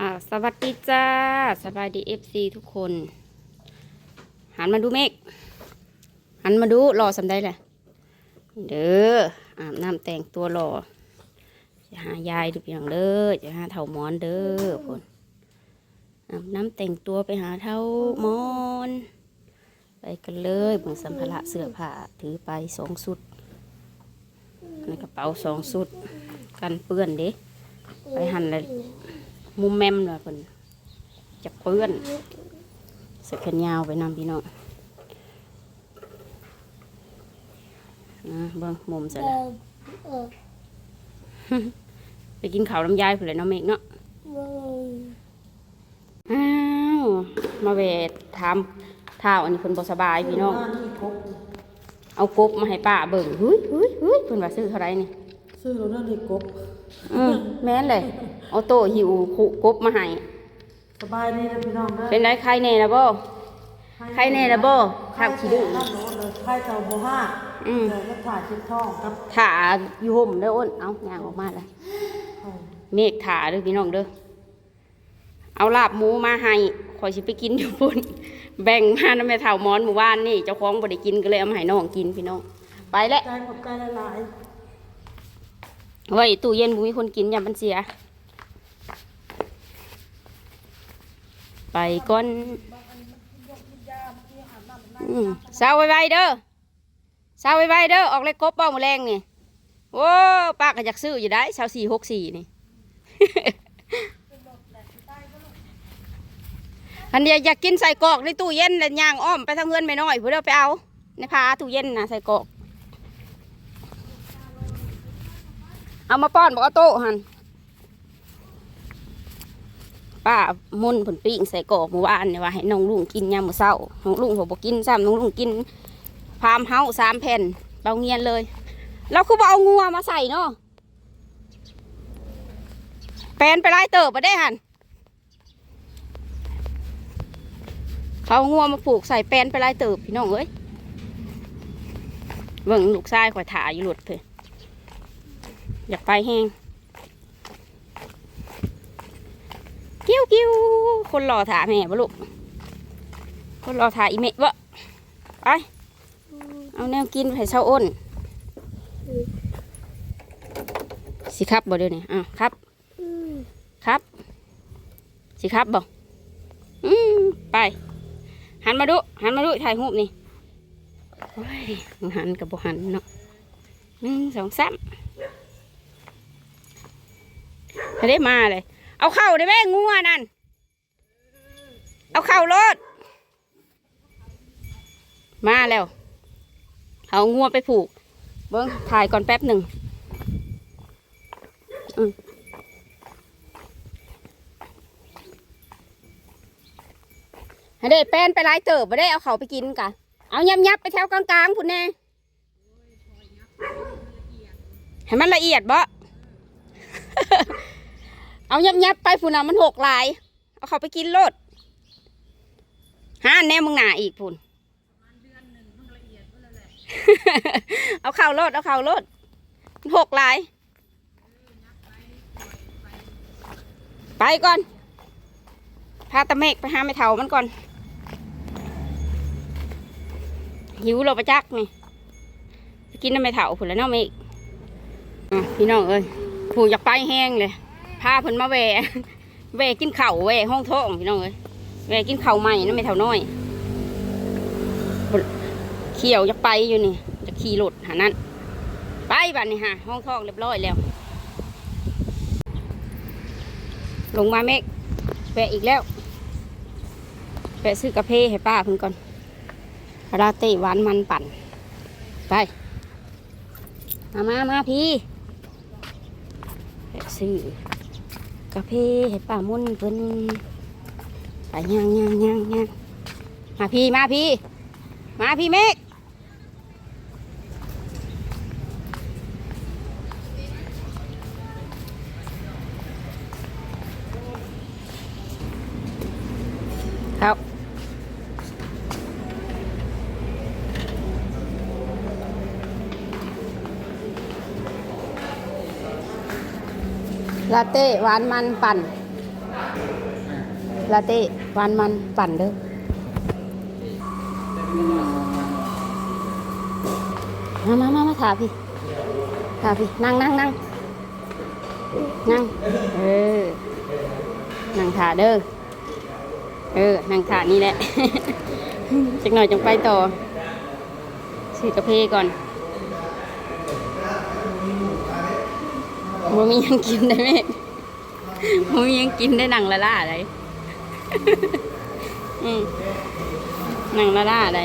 อ่าสวัสดีจ้าสบายดีเอฟซีทุกคน หันมาดูเมฆหันมาดูรอสำได้เลยเด้ออาบน้ำแต่งตัวรอจะหายายดูเพียงเด้อจะหาเท่าหมอนเด้อคนอาบน้ำแต่งตัวไปหาเท่าหมอนไปกันเลยเบิ่งสัมภาระเสื้อผ้าถือไปสองสุดในกระเป๋าสองสุด กันเปื้อนเด้ไปหันเลย มุมแมมเลยเพิ่นจะเปื้อนเสื้อแขนยาวไปนำพี่น้องอ่าเบิ่งมุมเสร็จแล้วไปกินข้าวลำไยายพุ่นเลยเนาะเมกเนาะอ้าวมาเวทถามท้าอันนี้เพิ่นบ่สบายพี่น้อง เอากบมาให้ป้าเบิ่งเฮ้ยเฮ้ยเฮ้ยเพิ่นว่าซื้อเท่าไรนี่ ซื้อเรานั่นเด็กกบอืมแม่นเลยเอาโตะหิวขุกบมาให้สบายดีนะพี่น้องนะเป็นไรใครแน่ละบ่ใครแน่ละบ่ข้าวขี้ดื้อข้าวโน้ตเลยไข่เต่าโบห้าอืมเดี๋ยวก็ถ่ายชิ้นทองครับถ่าอยู่ห่มเด้ออ้นเอาย่างออกมาเลยเมฆถ่าเด้อพี่น้องเด้อเอาลาบหมูมาให้ข่อยสิไปกินอยู่พุ่นแบ่งมานำแม่เฒ่ามอนหมู่บ้านนี่เจ้าของบ่ได้กินก็เลยเอามาให้น้องกินพี่น้องไปแล้ว ใจขอบใจละลาย ไว้ตู้เย็นบ่มีคนกินอย่ามันเสีย ไปก่อนอืมเช้าไวๆเด้อเช้าไวๆเด้อออกเลยกบเป้าหมแรงนี่โอ้ป้าก็อยากซื้ออยู่ได้เช้าสี่หกสี่นี่อันเดียอยากกินใส่กอกในตู้เย็นแล้วย่างอ้อมไปทางเงินไม่น้อยเพื่อเอาไปเอาในพาตู้เย็นนะใส่กอก เอามาป้อนบอกเอาโต๊ะหันป้ามุ่นผลปิ้งใส่กรอกเมื่อวานเนี่ยว่าให้น้องลุงกินยามมื้อเช้าน้องลุงผมบอกกินซ้ำน้องลุงกิน พามเฮาสามแผ่นเบาเงียนเลยเราคือเอางัวมาใส่เนาะแปลนไปไล่เติบไปได้หันเขางัวมาผูกใส่แปลนไปไล่เติบพี่น้องเอ้ยเบิ่งลูกชายข่อยถ่ายอยู่หลุดเถอ อยากไปแห้งกิ้วกิ้วคนรอถาแม่บ่ลูก คนรอถาอีเมะบ่ไป เอาแนวกินไปให้เช้าอ้น สิครับบ่เดี๋ยวนี้อะครับ ครับ สิครับบ่อืมไป หันมาดู หันมาดูถ่ายรูปนี่โอ้ยหันกับบ่หันเนาะหนึ่งสองสาม ไม่ได้มาเลย เอาเข่าได้ไหมงัวนั่น เอาเข่ารถ มาแล้ว เอางัวไปผูก เบิ้งถ่ายก่อนแป๊บหนึ่งให้ได้แป้นไปหลายเติบไปได้เอาเขาไปกินกะเอายับยับไปแถวกลางๆพุ่นแน่ให้มันละเอียดบ่ เอายับยับไปพุ่นอะมันหกลาย เอาเขาไปกินโลดห้าแน่มึงหนาอีกพุ่นเอาเข่าโลดเอาเข่าโลดมันหกลาย ไปก่อน พาตะเมกไปหาไม่เท่ามันก่อน หิวเราประจักนี่ไปกินน้ำไม่เท่าพุ่นแล้วเนาะเมกพี่น้องเอ้ยผูอยากไปแห้งเลย พาเพิ่นมาแหวแหวกินเข้าแหวห้องท้องพี่น้องเอ้ยแหวกินเข้าใหม่นั่นไม่เท่าน้อยเขี่ยวจะไปอยู่นี่ จะขี่รถหานั่นไปบัดนี้ฮะห้องท้องเรียบร้อยแล้ว ลงมาเมกแวะอีกแล้วแวะซื้อกาแฟให้ป้าเพิ่นก่อนลาเต้หวานมันปั่น ไป มามามาพี่แบบซื้อ กาแฟเห็ดป่ามุ่นเพิ่นไปย่างย่างย่างย่างมาพี่มาพี่ มาพี่เมฆครับ ลาเต้หวานมันปั่น ลาเต้หวานมันปั่นเด้อมามามามาถาพี่ถาพี่ นั่งนั่งนั่งนั่ง เออ นั่งถาเด้อ เออ นั่งถานี่แหละจักหน่อยจังไปต่อ ซื้อกาแฟก่อน บ่มียังกินได้ไหมบ่มียังกินได้หนังละล่าอะไรอืมหนังละล่าอะไร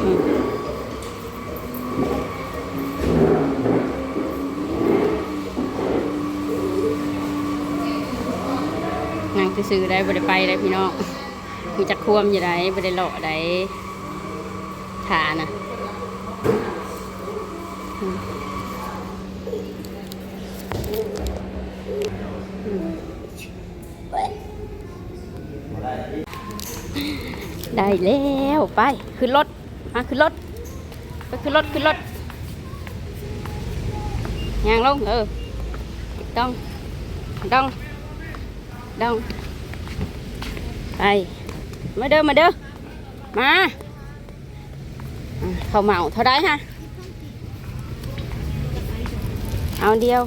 อืมนั่งซื้อได้บ่ได้ไปได้พี่น้องมีจักควมอยู่ได้บ่ได้เลาะได้ฐานะ ได้แล้วไปขึ้นรถมาขึ้นรถไปขึ้นรถขึ้นรถยางลงเออต้องต้องต้องไปมาเด้อมาเด้อมาอะข้าวเหมาเท่าไรฮะเอาอันเดียว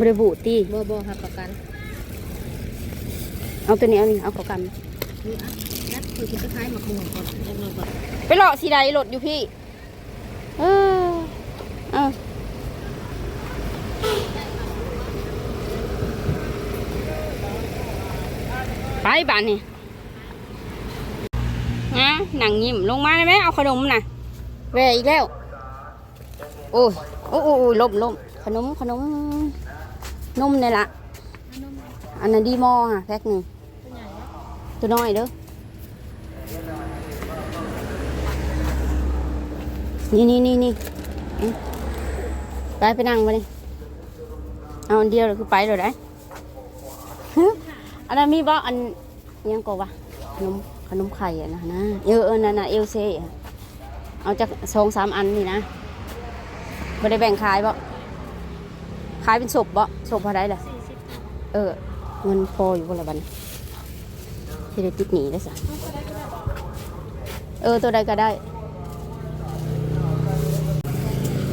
บริบูตีบ่บ่หับประกัน เอาตัวนี้เอานี่เอาขอกันนี่อะนัดคุยกิน คล้ายๆหมักหมูก่อนเรียบร้อยก่อนไปหลดอยู่พี่ เออเออไปบ้านนี่นะหนังยิ้มลงมาได้ไหมเอาขนมน่ะแวอีกแล้วโอ้ยโอ้ยโอ้ยโอ้ยล้มล้มขนมขนมนมเนี่ยละอันนั้นดีมอค่ะแพ็คหนึ่ง ตัวน้อยเด้อนี่นี่นี่นี่ไปไปนั่งมาเลยเอาอันเดียวเลยคือไปเลยได้อันนั้นมีบ่อันยังกวะขนมขนมไข่อะนะนะเออเออนั่นน่ะเอลเซ่เอาจากสองสามอันนี่นะไม่ได้แบ่งขายบ่ขายเป็นศพบ่ศพพอได้เลยเออเงินพออยู่บนละบัน ที่ได้ติดหนีได้สะเออตัวใดก็ได้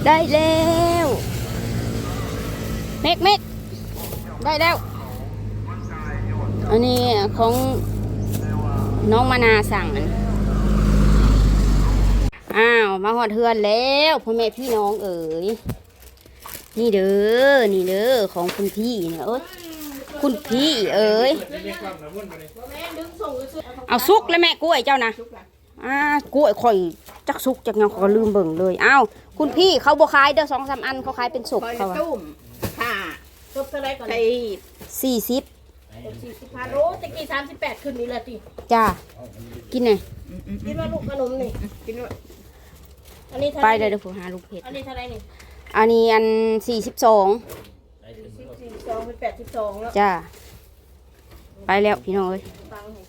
ได้แล้วเมกเมกได้แล้ว อันนี้ของน้องมานาสั่งอันอ้าว มาหอดเทือนแล้วพ่อแม่พี่น้องเอ๋ยนี่เด้อ นี่เด้อ ของคุณพี่เนี่ยเอ้ย คุณพี่เอ๋ยเอาซุกแล้วแม่กล้วยเจ้านะอ่ากล้วยข่อยจักซุกจักยังขอยลืมเบิ่งเลยอ้าวคุณพี่เขาบ่ขายเด้อสองสามอันเขาขายเป็นศพคอยเขาอะตุ้มค่ะจบเท่าไรก่อนไทยสี่สิบสี่สิบพันโลตะกี้สามสิบแปดขึ้นนี่แหละติจ้ากินหน่อยกินว่าลูกขนมนี่กินว่าอันนี้เท่าไปไรเลยเดี๋ยวผมหาลูกเพชรอันนี้เท่าไรนี่อันนี้อันสี่สิบสองสี่ สิบสี่สองเป็นแปดสิบสองแล้วจ้า ไปแล้วพี่น้องเอ้ยฟังให้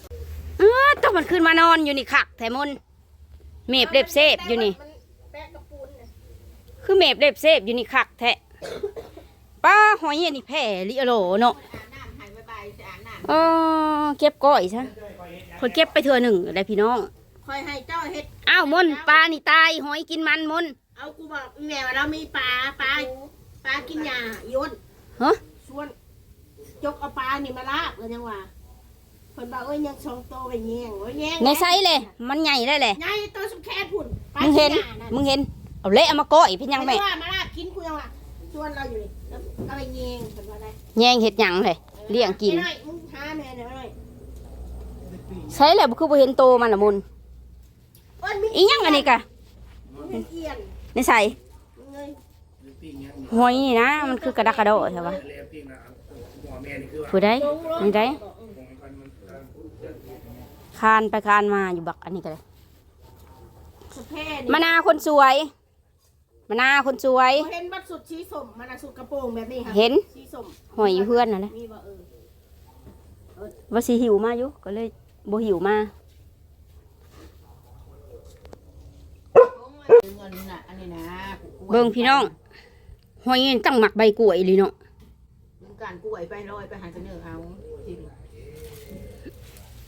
เออต้องมันขึ้นมานอนอยู่นี่คักแถมนเมบเล็บเซฟอยู่นี่ มันแปะกระปูนเนี่ยคือเมบเล็บเซฟอยู่นี่คักแท้ ป้าหอยอันนี่แผ่ลิโอโลเนาะอาบน้ำใหายบายบายจะอาบน้เออเก็บก้อยซะคนเก็บไปเถื่อหนึ่งได้พี่น้องำคอยให้เจ้าเฮ็ด อ้าวมนปลานี่ตายหอยกินมันมน เอากูบอกแม่ว่าเรามีปลาปลาปลากินหญ้าโยนฮะ ส่วนจกเอาปลานี่มาลาบเลยจังว่าเพิ่นบอกเอ้ยยังสองโตวไปแยงโอ้ยแยงในไซส์เลย มันใหญ่ได้เลย ใหญ่ตัวสุดแค่พุ่นปลามึงเห็นกิญ้านั่นมึงเห็น เอาเละเอามาก้อยพี่ยังแม่เพิ่นว่ามาลาบกินกูยังว่าส่วนเราอยู่นี่แล้วเอาไปแยงเพิ่นว่าได้แยงเห็ดหยังเลย เลี้ยงกินไม่ได้มึงหาแม่เดี๋ยวหน่อยใช่แล้วคือบ่เห็นโตมันละมุนเอ้ยมีอีหยังอันนี้กะมึงเห็นเอียนในใส่มึงเลย หอยนี่นะ มันคือกระดักกระโดดใช่ปะผู้ใดนี่ได้คานไปคานมาอยู่บักอันนี้ก็เลยสะเพนี่มานาคนสวยมานาคนสวย เห็นบัดสุดสีส้มมันน่ะสุดกระโปรงแบบนี้ค่ะเห็นสีส้มหอยอยู่เพื่อนนั่นแหละมีบ่เออว่าสิหิวมาอยู่ก็เลยบ่หิวมาเงินน่ะอันนี้นะเบิ่งพี่น้อง หอยนี่ตั้งหมักใบกล้วยเลยเนาะมึงก็การกล้วยไปลอยไปหาเสนอเอาจริง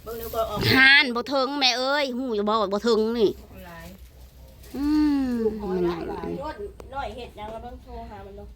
เบิ่งเดี๋ยวก็ออกหานบ่เทิงแม่เอ้ยหูจะบอกว่าบ่เทิงนี่หลายอืมมันหยังรถน้อยเห็ดยังเราต้องโทรหามันเนาะ